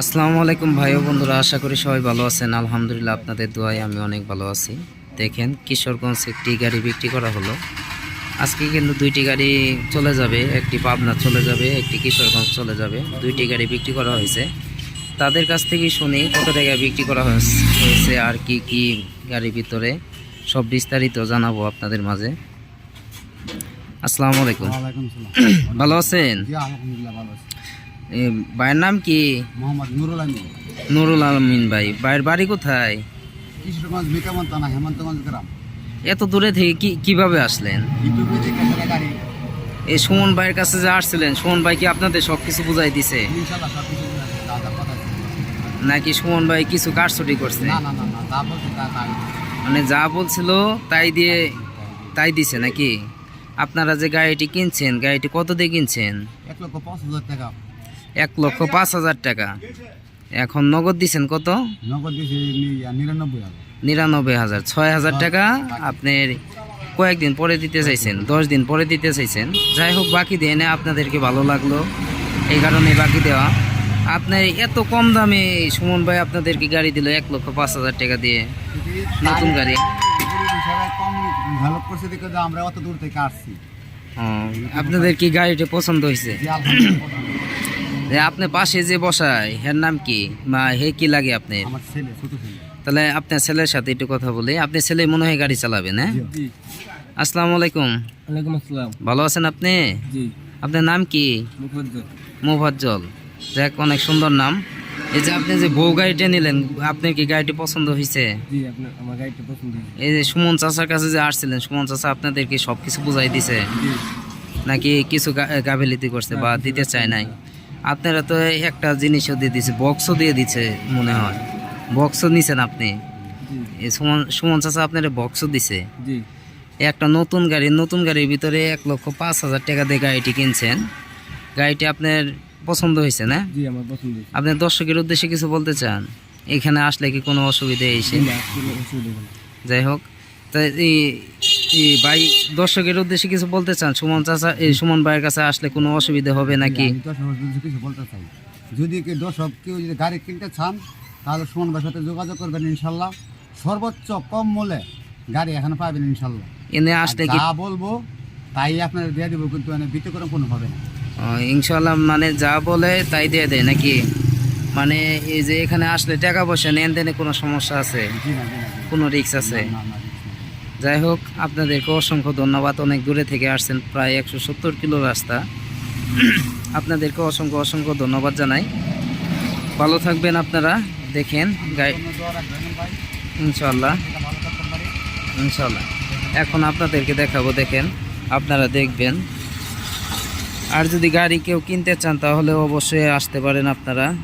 আসসালামু আলাইকুম ভাই ও বন্ধুরা আশা করি সবাই ভালো আছেন। আলহামদুলিল্লাহ আপনাদের দোয়ায় আমি অনেক ভালো আছি। দেখেন কিশোরগঞ্জ একটি গাড়ি বিক্রি করা হলো। আজকে কিন্তু দুইটি গাড়ি চলে যাবে একটি পাবনা চলে যাবে একটি কিশোরগঞ্জ চলে যাবে। দুইটি গাড়ি বিক্রি করা হয়েছে। তাদের কাছ থেকেই শুনি কত টাকায় বিক্রি করা হয়েছে হয়েছে আর কি কি গাড়ির ভিতরে সব বিস্তারিত জানাব আপনাদের মাঝে। আসসালামু আলাইকুম। ভালো আছেন? ভাইয়ের নাম কি? মোহাম্মদ নুরুল আমিন। নুরুল আলমিন ভাই ভাইয়ের বাড়ি কোথায়? কিশোরগঞ্জ মিকামন থানা হেমন্তগঞ্জ গ্রাম। এত দূরে থেকে কি কীভাবে আসলেন? এই সুমন ভাইয়ের কাছে যে আসছিলেন সুমন ভাই কি আপনাদের সব কিছু বুঝাই দিছে। নাকি সুমন ভাই কিছু কারচুটি করছে? মানে যা বলছিল তাই দিয়ে তাই দিছে নাকি? আপনারা যে গাড়িটি কিনছেন গাড়িটি কত দিয়ে কিনছেন? এক লক্ষ পাঁচ হাজার টাকা। এক লক্ষ পাঁচ হাজার টাকা। এখন নগদ দিছেন কত? নগদ নিরানব্বই হাজার। নিরানব্বই হাজার। ছয় হাজার টাকা আপনার কয়েকদিন পরে দিতে চাইছেন দশ দিন পরে দিতে চাইছেন। যাই হোক বাকি দিয়ে এনে আপনাদেরকে ভালো লাগল। এই কারণে বাকি দেওয়া। আপনার এত কম দামে সুমন ভাই আপনাদেরকে গাড়ি দিল এক লক্ষ পাঁচ হাজার টাকা দিয়ে। নতুন গাড়ি। আমরা অত দূর থেকে আসছি। আপনাদের কি গাড়িটা পছন্দ হয়েছে? আপনি পাশে যে বসায় হের নাম কি? মা হে কি লাগে ছেলে তাহলে আপনার ছেলের সাথে একটু কথা বলি। আপনি ছেলে মনে হয় গাড়ি চালাবেন হ্যাঁ? আসসালামু আলাইকুম। আসসালাম। ভালো আছেন আপনি? আপনার নাম কি? মোফাজ্জল। দেখ অনেক সুন্দর নাম। এই যে আপনি যে বউ গাড়িটা নিলেন আপনার কি গাড়িটি পছন্দ হয়েছে এই যে সুমন চাচার কাছে যে আসছিলেন সুমন চাচা আপনাদেরকে সব কিছু বুঝাই দিছে। নাকি কিছু গাফিলতি করছে বা দিতে চায় নাই? আপনারা তো একটা জিনিসও দিয়ে দিছে বক্সও দিয়ে দিছে মনে হয়। বক্সও নিছেন আপনি? সুমন চাচা আপনার বক্সও দিছে? একটা নতুন গাড়ি নতুন গাড়ির ভিতরে এক লক্ষ পাঁচ হাজার টাকা দিয়ে গাড়িটি কিনছেন। গাড়িটি আপনার পছন্দ হয়েছে না? আপনি দর্শকের উদ্দেশ্যে কিছু বলতে চান? এখানে আসলে কি কোনো অসুবিধা এসে। যাই হোক তা এই এই ভাই দর্শকের উদ্দেশ্যে কিছু বলতে চান? সুমন চাচা এই সুমন ভাইয়ের কাছে আসলে কোনো অসুবিধা হবে নাকি? কিছু বলতে চাই। যদি দর্শক কেউ যদি গাড়ি কিনতে চান তাহলে সুমন ভাইয়ের সাথে যোগাযোগ করবেন ইনশাল্লাহ। সর্বোচ্চ কম মূল্যে গাড়ি এখানে পাবেন ইনশাল্লাহ। এনে আসলে কি বলব তাই আপনার দিয়ে দেবো কিন্তু মানে বিতকরণ কোনো হবে না। ইনশাল্লাহ মানে যা বলে তাই দিয়ে দেয় নাকি? মানে এই যে এখানে আসলে টাকা পয়সা নেন দেনে কোনো সমস্যা আছে। কোনো রিক্স আছে। যাই হোক, আপনাদেরকে অসংখ্য ধন্যবাদ। অনেক দূরে থেকে আসছেন, প্রায় একশো সত্তর কিলো রাস্তা। আপনাদেরকে অসংখ্য অসংখ্য ধন্যবাদ জানাই। ভালো থাকবেন আপনারা, দেখেন ভাই ইনশাল্লাহ ইনশাল্লাহ এখন আপনাদেরকে দেখাবো, দেখেন, আপনারা দেখবেন। আর যদি গাড়ি কেউ কিনতে চান, তাহলে অবশ্যই আসতে পারেন আপনারা।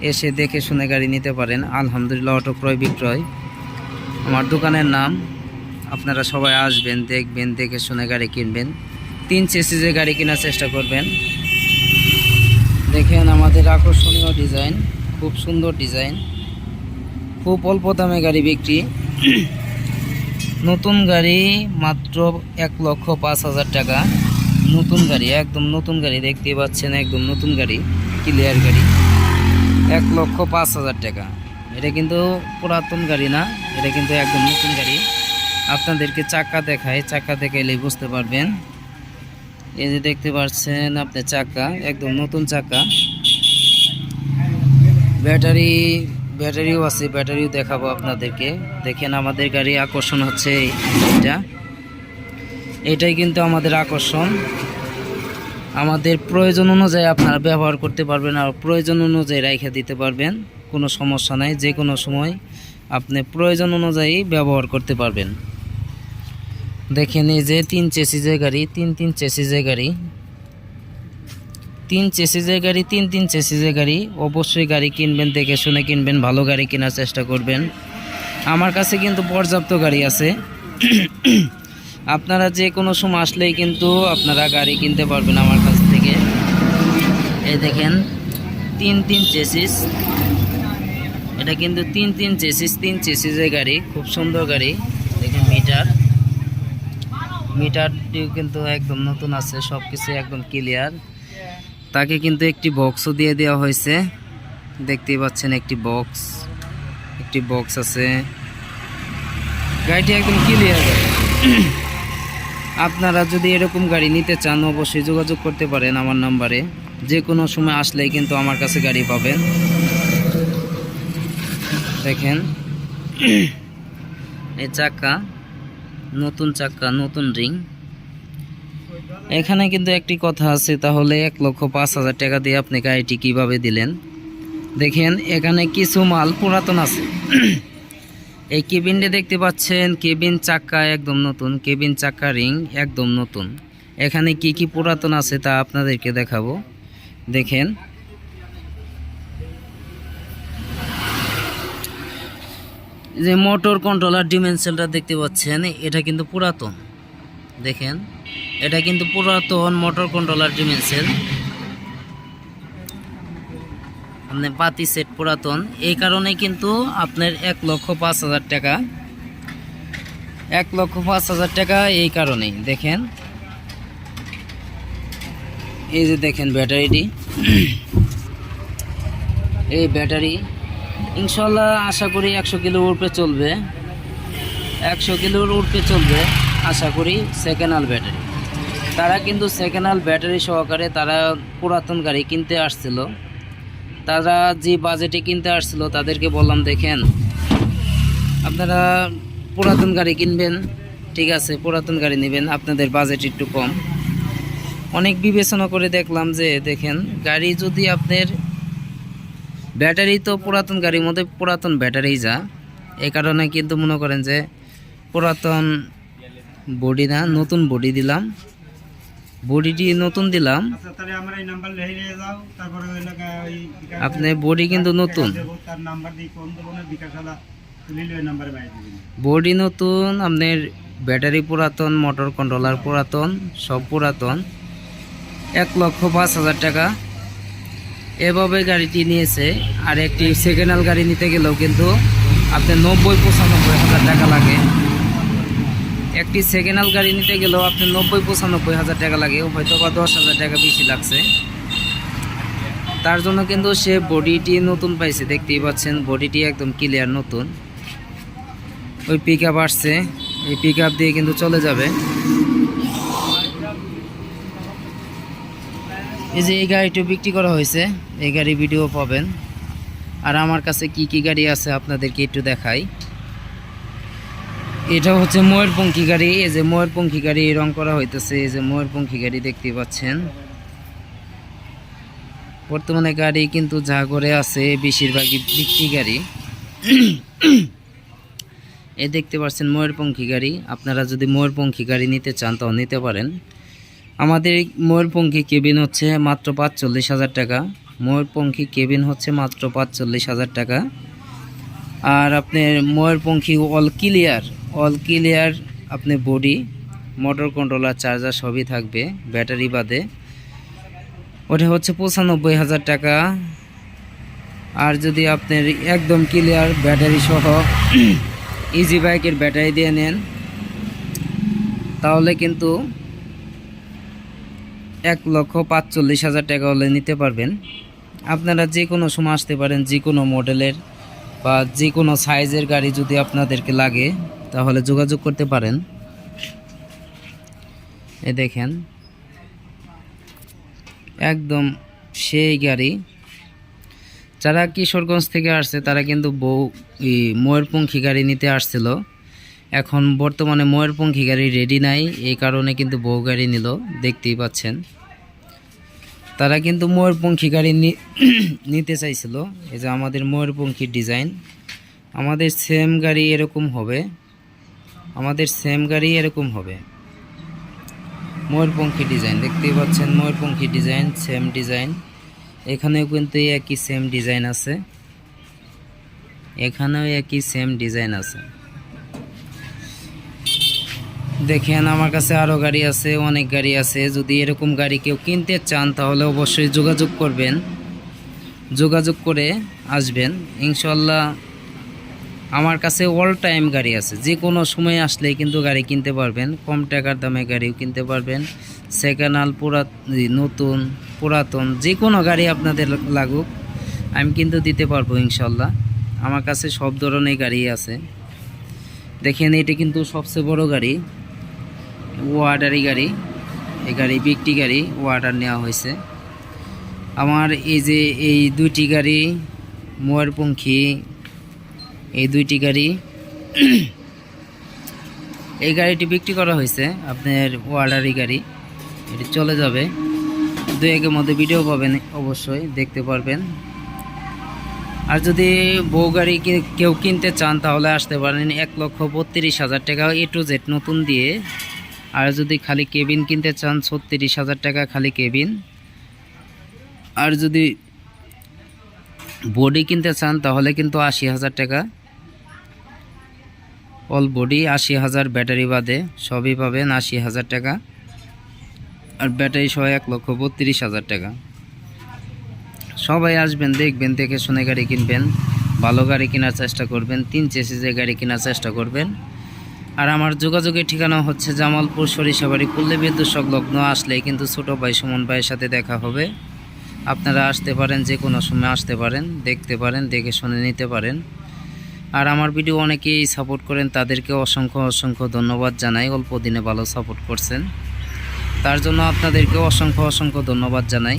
এসে দেখে শুনে গাড়ি নিতে পারেন। আলহামদুলিল্লাহ, অটো ক্রয় বিক্রয়। আমার দোকানের নাম, আপনারা সবাই আসবেন, দেখবেন, দেখে শুনে গাড়ি কিনবেন। তিন চেসিজে গাড়ি কেনার চেষ্টা করবেন। দেখেন আমাদের আকর্ষণীয় ডিজাইন, খুব সুন্দর ডিজাইন। খুব অল্প দামে গাড়ি বিক্রি। নতুন গাড়ি মাত্র এক লক্ষ পাঁচ হাজার টাকা। নতুন গাড়ি, একদম নতুন গাড়ি দেখতে পাচ্ছেন, একদম নতুন গাড়ি ক্লিয়ার গাড়ি। এক লক্ষ পাঁচ হাজার টাকা। এটা কিন্তু পুরাতন গাড়ি না এটা কিন্তু একদম নতুন গাড়ি। আপনাদেরকে চাকা দেখায়, চাকা দেখাইলে বুঝতে পারবেন। এই যে দেখতে পাচ্ছেন আপনি চাকা, একদম নতুন চাকা। ব্যাটারি, ব্যাটারিও আছে, ব্যাটারিও দেখাবো আপনাদেরকে। দেখেন আমাদের গাড়ি আকর্ষণ হচ্ছে এটা এটাই কিন্তু আমাদের আকর্ষণ। আমাদের প্রয়োজন অনুযায়ী আপনারা ব্যবহার করতে পারবেন আর প্রয়োজন অনুযায়ী রেখে দিতে পারবেন। কোনো সমস্যা নাই যে কোনো সময়। আপনি প্রয়োজন অনুযায়ী ব্যবহার করতে পারবেন। দেখেন এই যে তিন চেসিজের গাড়ি, তিন তিন চেসিজের গাড়ি। তিন চেসিজের গাড়ি, তিন তিন চেসিজের গাড়ি। অবশ্যই গাড়ি কিনবেন, দেখে শুনে কিনবেন, ভালো গাড়ি কেনার চেষ্টা করবেন। আমার কাছে কিন্তু পর্যাপ্ত গাড়ি আছে। আপনারা যে কোনো সময় আসলেই কিন্তু আপনারা গাড়ি কিনতে পারবেন আমার কাছ থেকে। এই দেখেন, তিন তিন চেসিস। এটা কিন্তু তিন তিন চেসিস, তিন চেসিসের গাড়ি, খুব সুন্দর গাড়ি। দেখেন মিটার। মিটারটিও কিন্তু একদম নতুন আছে সব কিছু একদম ক্লিয়ার তাকে কিন্তু একটি বক্সও দিয়ে দেওয়া হয়েছে। দেখতেই পাচ্ছেন একটি বক্স একটি বক্স আছে। গাড়িটি একদম ক্লিয়ার আপনারা যদি এরকম গাড়ি নিতে চান, অবশ্যই যোগাযোগ করতে পারেন আমার নাম্বারে। যে কোনো সময় আসলেই কিন্তু আমার কাছে গাড়ি পাবেন। দেখেন। এই চাকা, নতুন চাকা, নতুন রিং। এখানে কিন্তু একটি কথা আছে, তাহলে এক লক্ষ পাঁচ হাজার টাকা দিয়ে আপনি গাড়িটি কীভাবে দিলেন? দেখেন, এখানে কিছু মাল পুরাতন আছে। এই কেবিনটা দেখতে পাচ্ছেন, কেবিন চাকা একদম নতুন, কেবিন চাকা রিং একদম নতুন। এখানে কি কি পুরাতন আছে তা আপনাদেরকে দেখাবো। দেখেন যে মোটর কন্ট্রোলার ডিমেনশনটা দেখতে পাচ্ছেন, এটা কিন্তু পুরাতন। দেখেন, এটা কিন্তু পুরাতন মোটর কন্ট্রোলার ডিমেনশন আপনি পাতি সেট পুরাতন। এই কারণে কিন্তু আপনার এক লক্ষ পাঁচ হাজার টাকা, এক লক্ষ পাঁচ হাজার টাকা এই কারণেই। দেখেন, এই যে দেখেন ব্যাটারিটি। এই ব্যাটারি ইনশাল্লাহ আশা করি একশো কিলো উপরে চলবে। একশো কিলোর উপরে চলবে, আশা করি সেকেন্ড হাল ব্যাটারি। তারা কিন্তু সেকেন্ড হাল ব্যাটারি সহকারে তারা পুরাতন গাড়ি কিনতে আসছিল। তারা যে বাজেটে কিনতে আসছিল তাদেরকে বললাম, দেখেন, আপনারা পুরাতন গাড়ি কিনবেন, ঠিক আছে, পুরাতন গাড়ি নেবেন, আপনাদের বাজেট একটু কম। অনেক বিবেচনা করে দেখলাম যে, দেখেন, গাড়ি যদি আপনার ব্যাটারি তো পুরাতন গাড়ির মধ্যে পুরাতন ব্যাটারি যা। এই কারণে কিন্তু মনে করেন যে পুরাতন বডি না নতুন বডি দিলাম। বডিটি নতুন দিলাম। আচ্ছা আপনার বডি কিন্তু নতুন। বডি নতুন আপনার ব্যাটারি পুরাতন মোটর কন্ট্রোলার পুরাতন সব পুরাতন। এক লক্ষ পাঁচ হাজার টাকা। এভাবে গাড়িটি নিয়েছে, আর একটি সেকেন্ড হ্যান্ড গাড়ি নিতে গেলেও কিন্তু আপনার নব্বই, পঁচানব্বই হাজার টাকা লাগে। একটি সেকেন্ড হ্যান্ড গাড়ি নিতে গেলেও আপনার নব্বই, পঁচানব্বই হাজার টাকা লাগে হয়তো বা দশ হাজার টাকা বেশি লাগছে। তার জন্য কিন্তু সে বডিটি নতুন পাইছে, দেখতেই পাচ্ছেন, বডিটি একদম ক্লিয়ার নতুন। ওই পিক আপ আসছে, এই পিক আপ দিয়ে কিন্তু চলে যাবে। এই যে এই গাড়িটি বিক্রি করা হয়েছে, এই গাড়ি ভিডিও পাবেন। আর আমার কাছে কি কি গাড়ি আছে আপনাদেরকে একটু দেখাই। এটা হচ্ছে ময়ূরপঙ্খী গাড়ি, এই যে ময়ূরপঙ্খী গাড়ি রং করা হইতেছে, এই যে ময়ূরপঙ্খী গাড়ি দেখতে পাচ্ছেন। বর্তমানে গাড়ি কিন্তু যা করে আছে, বেশিরভাগই বিক্রি গাড়ি। এই দেখতে পাচ্ছেন ময়ূরপঙ্খী গাড়ি, আপনারা যদি ময়ূরপঙ্খী গাড়ি নিতে চান তাও নিতে পারেন। আমাদের এই ময়ূরপঙ্খী কেবিন হচ্ছে মাত্র পাঁচচল্লিশ হাজার টাকা। ময়ূরপঙ্খী কেবিন হচ্ছে মাত্র পাঁচচল্লিশ হাজার টাকা। আর আপনার ময়ূরপঙ্খী অল ক্লিয়ার অল ক্লিয়ার আপনি বডি মোটর কন্ট্রোলার চার্জার সবই থাকবে ব্যাটারি বাদে। ওটা হচ্ছে পঁচানব্বই হাজার টাকা। আর যদি আপনার একদম ক্লিয়ার ব্যাটারি সহ ইজি বাইকের ব্যাটারি দিয়ে নেন তাহলে কিন্তু এক লক্ষ পাঁচচল্লিশ হাজার টাকা হলে নিতে পারবেন। আপনারা যে কোনো সময় আসতে পারেন, যে কোনো মডেলের বা যে কোনো সাইজের গাড়ি যদি আপনাদেরকে লাগে, তাহলে যোগাযোগ করতে পারেন। এ দেখেন, একদম সেই গাড়ি। যারা কিশোরগঞ্জ থেকে আসছে, তারা কিন্তু বউ ময়ূরপঙ্খী গাড়ি নিতে আসছিল। এখন বর্তমানে ময়ূরপঙ্খী গাড়ি রেডি নাই, এই কারণে কিন্তু বউ গাড়ি নিল, দেখতেই পাচ্ছেন। তারা কিন্তু ময়ূরপঙ্খী গাড়ি নিতে চাইছিল, এই যে আমাদের ময়ূরপঙ্খীর ডিজাইন আমাদের সেম গাড়ি এরকম হবে, আমাদের সেম গাড়ি এরকম হবে। ময়ূরপঙ্খী ডিজাইন দেখতেই পাচ্ছেন ময়ূরপঙ্খী ডিজাইন সেম ডিজাইন এখানেও কিন্তু একই সেম ডিজাইন আছে। এখানেও একই সেম ডিজাইন আছে। দেখেন, আমার কাছে আরও গাড়ি আছে, অনেক গাড়ি আছে। যদি এরকম গাড়ি কেউ কিনতে চান, তাহলে অবশ্যই যোগাযোগ করবেন। যোগাযোগ করে আসবেন। ইনশাল্লাহ আমার কাছে অল টাইম গাড়ি আছে। যে কোনো সময় আসলেই কিন্তু গাড়ি কিনতে পারবেন। কম টাকার দামে গাড়িও কিনতে পারবেন। সেকেন্ড হ্যান্ড পুরা নতুন, পুরাতন, যে কোনো গাড়ি আপনাদের লাগুক, আমি কিন্তু দিতে পারব ইনশাল্লাহ আমার কাছে সব ধরনের গাড়ি আছে। দেখেন, এটা কিন্তু সবচেয়ে বড় গাড়ি। ওয়ার্ডারি গাড়ি, এই গাড়ি বিকটি গাড়ি ওয়ার্ডার নেওয়া হয়েছে। আমার এই যে এই দুইটি গাড়ি, ময়ূরপঙ্খী, এই দুইটি গাড়ি, এই গাড়িটি বিক্রি করা হয়েছে আপনার ওয়ার্ডারি গাড়ি। এটি চলে যাবে। দু একের মধ্যে ভিডিও পাবেন, অবশ্যই দেখতে পারবেন। আর যদি বউ গাড়ি কেউ কিনতে চান, তাহলে আসতে পারেন এক লক্ষ বত্রিশ হাজার টাকা এ টু জেড নতুন দিয়ে। আর যদি খালি কেবিন কিনতে চান, ছত্রিশ হাজার টাকা খালি কেবিন। আর যদি বডি কিনতে চান, তাহলে কিন্তু আশি হাজার টাকা। অল বডি আশি হাজার, ব্যাটারি বাদে সবই পাবেন আশি হাজার টাকা। আর ব্যাটারি সহ এক লক্ষ বত্রিশ হাজার টাকা। সবাই আসবেন, দেখবেন, দেখে শুনে গাড়ি কিনবেন। ভালো গাড়ি কেনার চেষ্টা করবেন, তিন চেসিজের গাড়ি কেনার চেষ্টা করবেন। আর আমার যোগাযোগের ঠিকানা হচ্ছে জামালপুর সরিষাবাড়ি পল্লী বিদ্যুৎ সংলগ্ন। আসলেই কিন্তু ছোটো ভাই সুমন ভাইয়ের সাথে দেখা হবে। আপনারা আসতে পারেন, যে কোনো সময় আসতে পারেন, দেখতে পারেন, দেখে শুনে নিতে পারেন। আর আমার ভিডিও অনেকেই সাপোর্ট করেন, তাদেরকে অসংখ্য অসংখ্য ধন্যবাদ জানাই। অল্প দিনে ভালো সাপোর্ট করছেন। তার জন্য আপনাদেরকে অসংখ্য অসংখ্য ধন্যবাদ জানাই।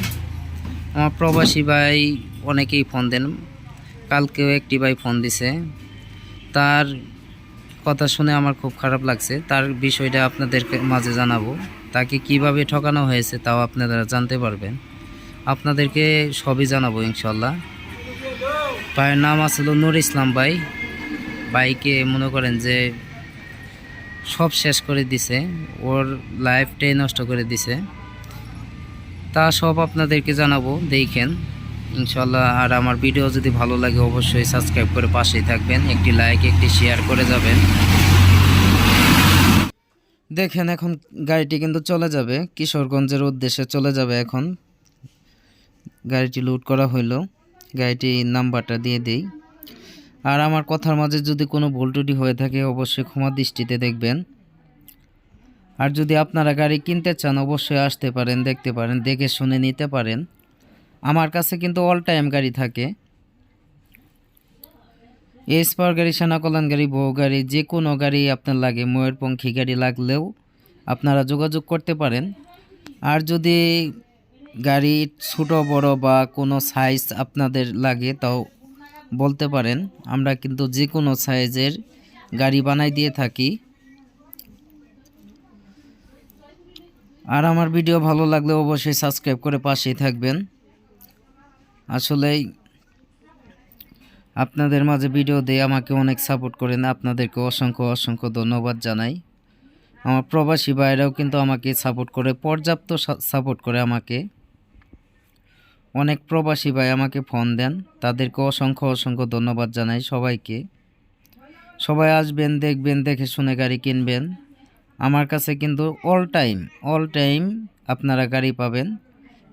আমার প্রবাসী ভাই অনেকেই ফোন দেন। কালকেও একটি ভাই ফোন দিছে। তার কথা শুনে আমার খুব খারাপ লাগছে। তার বিষয়টা আপনাদেরকে মাঝে জানাব। তাকে কীভাবে ঠকানো হয়েছে তাও আপনারা জানতে পারবেন। আপনাদেরকে সবই জানাব ইনশাল্লাহ ভাইয়ের নাম আসলো নূর ইসলাম ভাই। ভাইকে মনে করেন যে সব শেষ করে দিছে। ওর লাইফটাই নষ্ট করে দিছে। তা সব আপনাদেরকে জানাব, দেখেন। ইনশাল্লাহ আর আমার ভিডিও যদি ভালো লাগে, অবশ্যই সাবস্ক্রাইব করে পাশেই থাকবেন। একটি লাইক একটি শেয়ার করে যাবেন। দেখেন, এখন গাড়িটি কিন্তু চলে যাবে। কিশোরগঞ্জের উদ্দেশ্যে চলে যাবে এখন। গাড়িটি লুট করা হইল। গাড়িটির নাম্বারটা দিয়ে দিই। আর আমার কথার মাঝে যদি কোনো ভুল হয়ে থাকে, অবশ্যই ক্ষমা দৃষ্টিতে দেখবেন। আর যদি আপনারা গাড়ি কিনতে চান, অবশ্যই আসতে পারেন, দেখতে পারেন, দেখে শুনে নিতে পারেন। আমার কাছে কিন্তু অল টাইম গাড়ি থাকে। এস পাওয়ার গাড়ি সেনা কল্যাণ গাড়ি, বউ গাড়ি যে কোনো গাড়ি আপনার লাগে, ময়ূরপঙ্খী গাড়ি লাগলেও আপনারা যোগাযোগ করতে পারেন। আর যদি গাড়ি ছোট, বড় বা কোনো সাইজ আপনাদের লাগে, তাও বলতে পারেন। আমরা কিন্তু যে কোনো সাইজের গাড়ি বানাই দিয়ে থাকি। আর আমার ভিডিও ভালো লাগলে অবশ্যই সাবস্ক্রাইব করে পাশেই থাকবেন। আসলেই আপনাদের মাঝে ভিডিও দিয়ে আমাকে অনেক সাপোর্ট করেন। আপনাদেরকে অসংখ্য অসংখ্য ধন্যবাদ জানাই। আমার প্রবাসী ভাইরাও কিন্তু আমাকে সাপোর্ট করে, পর্যাপ্ত সাপোর্ট করে আমাকে। অনেক প্রবাসী ভাই আমাকে ফোন দেন, তাদেরকে অসংখ্য অসংখ্য ধন্যবাদ জানাই সবাইকে। সবাই আসবেন, দেখবেন, দেখে শুনে গাড়ি কিনবেন। আমার কাছে কিন্তু অল টাইম অল টাইম আপনারা গাড়ি পাবেন।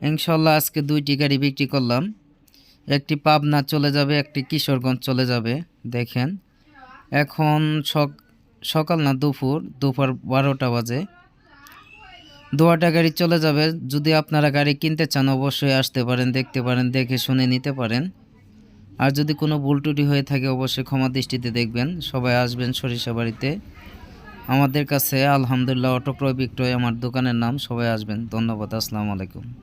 ইনশাল্লাহ আজকে দুইটি গাড়ি বিক্রি করলাম। একটি পাবনা চলে যাবে, একটি কিশোরগঞ্জ চলে যাবে, দেখেন। এখন সক- সকাল না দুপুর দুপুর বারোটা বাজে। দোয়াটা গাড়ি চলে যাবে, যদি আপনারা গাড়ি কিনতে চান, অবশ্যই আসতে পারেন, দেখতে পারেন, দেখে শুনে নিতে পারেন। আর যদি কোনো ভুল ত্রুটি হয়ে থাকে, অবশ্যই ক্ষমা দৃষ্টিতে দেখবেন। সবাই আসবেন সরিষা বাড়িতে। আমাদের কাছে আলহামদুলিল্লাহ অটো ক্রয় বিক্রয় আমার দোকানের নাম, সবাই আসবেন। ধন্যবাদ, আসসালামু আলাইকুম।